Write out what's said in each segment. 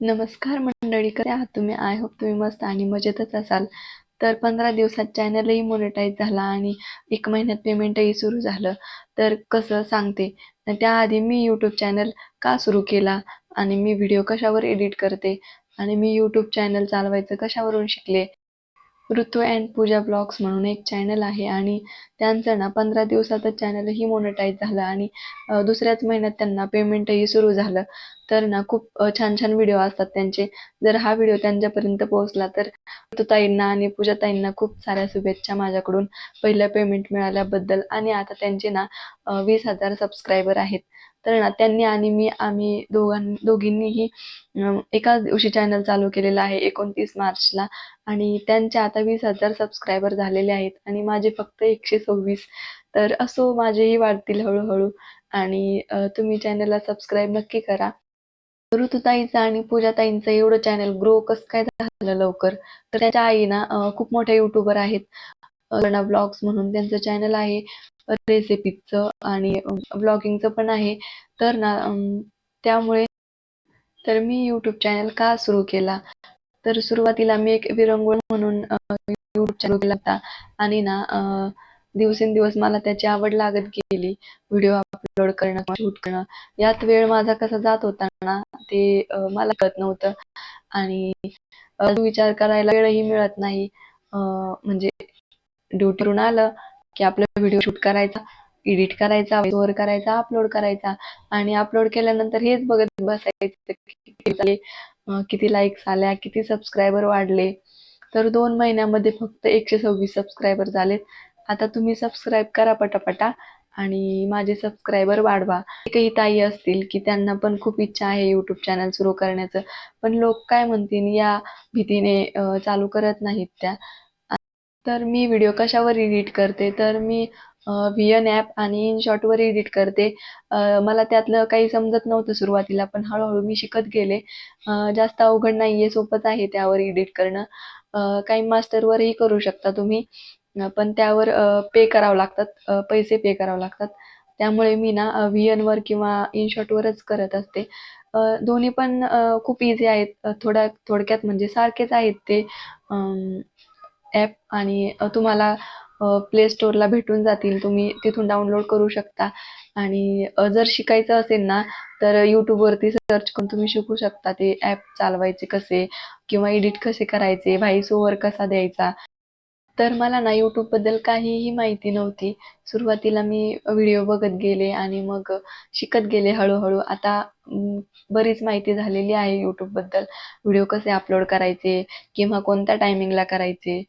नमस्कार मंडळी कसे आहात तुम्ही? आय होप तुम्ही मस्त आणि मजेतच असाल. तर पंधरा दिवसात चॅनलही मोनिटाईज झाला आणि एक महिन्यात पेमेंटही सुरू झालं. तर कसं सांगते त्याआधी मी यूट्यूब चॅनल का सुरू केला आणि मी व्हिडिओ कशावर एडिट करते आणि मी यूट्यूब चॅनल चालवायचं कशावरून शिकले? ऋतू अँड पूजा ब्लॉग्स म्हणून एक चॅनल आहे आणि त्यांचं ना पंधरा दिवसातच चॅनलही मोनिटाईज झालं आणि दुसऱ्याच महिन्यात त्यांना पेमेंटही सुरू झालं. तर ना खूप छान छान व्हिडिओ असतात त्यांचे. जर हा व्हिडिओ त्यांच्यापर्यंत पोहोचला तर ताईंना आणि पूजा ताईंना खूप साऱ्या शुभेच्छा माझ्याकडून पहिलं पेमेंट मिळाल्याबद्दल. आणि आता त्यांचे ना वीस हजार सबस्क्रायबर आहेत. तर ना त्यांनी आणि मी आम्ही दोघां दोघींनीही एका एकाच दिवशी चॅनल चालू केलेला आहे एकोणतीस मार्चला. आणि त्यांचे आता वीस हजार सबस्क्रायबर झालेले आहेत. आणि माझे फक्त एकशे सव्वीस. तर असो माझेही वाढतील हळूहळू. आणि तुम्ही चॅनलला सबस्क्राईब नक्की करा. ऋतुताईचं आणि पूजाताईंचं एवढं चॅनल ग्रो कसं काय झालं लवकर? तर त्याच्या आई ना खूप मोठ्या युट्यूबर आहेत. अरुणा ब्लॉग्स म्हणून त्यांचं चॅनल आहे. रेसिपीचं आणि ब्लॉगिंगचं पण आहे. तर ना त्यामुळे तर मी यूट्यूब चॅनल का सुरू केला? तर सुरुवातीला मी एक विरंगुळ म्हणून यूट्यूब चॅनल केला होता. आणि ना दिवसेंदिवस मला त्याची आवड लागत गेली. व्हिडिओ अपलोड करणं शूट करणं. यात वेळ माझा कसा जात होता ना ते मला कळत नव्हतं. आणि विचार करायला वेळही मिळत नाही. म्हणजे ड्युटीवरून आलं की आपला व्हिडिओ शूट करायचा एडिट करायचा वर करायचा अपलोड करायचा. आणि अपलोड केल्यानंतर हेच बघत बसायचं किती किती लाईक्स आल्या किती सबस्क्रायबर वाढले. तर दोन महिन्यामध्ये फक्त एकशे सव्वीस सबस्क्रायबर झालेत. आता तुम्ही सबस्क्राईब करा पटापटा आणि माझे सबस्क्रायबर वाढवा. काही ताई असतील की त्यांना पण खूप इच्छा आहे यूट्यूब चॅनल सुरू करण्याचं. पण लोक काय म्हणतील या भीतीने चालू करत नाहीत त्या. तर मी व्हिडिओ कशावर एडिट करते? तर मी व्ही एन ॲप आणि इनशॉटवर एडिट करते. मला त्यातलं काही समजत नव्हतं सुरुवातीला पण हळूहळू मी शिकत गेले. जास्त अवघड नाही आहे सोपंच आहे त्यावर एडिट करणं. काही मास्टरवरही करू शकता तुम्ही. पण त्यावर पे करावं लागतात पैसे पे करावं लागतात. त्यामुळे मी ना व्ही एनवर किंवा इनशॉटवरच करत असते. दोन्ही पण खूप इझी आहेत. थोड्या थोडक्यात म्हणजे सारखेच आहेत ते. ॲप आणि तुम्हाला प्ले स्टोअरला भेटून जातील. तुम्ही तिथून डाउनलोड करू शकता. आणि जर शिकायचं असेल ना तर यूट्यूबवरती सर्च करून तुम्ही शिकू शकता ते ॲप चालवायचे कसे किंवा एडिट कसे करायचे व्हॉइस ओव्हर कसा द्यायचा. तर मला ना यूट्यूबबद्दल काहीही माहिती नव्हती. सुरुवातीला मी व्हिडिओ बघत गेले आणि मग शिकत गेले हळूहळू. आता बरीच माहिती झालेली आहे यूट्यूबबद्दल व्हिडिओ कसे अपलोड करायचे किंवा कोणत्या टायमिंगला करायचे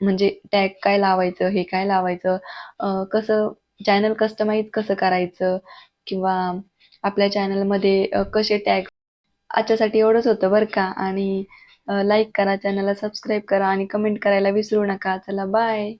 म्हणजे टॅग काय लावायचं हे काय लावायचं कसं चॅनल कस्टमाइज कसं करायचं किंवा आपल्या चॅनलमध्ये कसे टॅग आजच्यासाठी एवढंच होतं बरं का आणि लाईक करा चॅनलला सबस्क्राईब करा आणि कमेंट करायला विसरू नका. चला बाय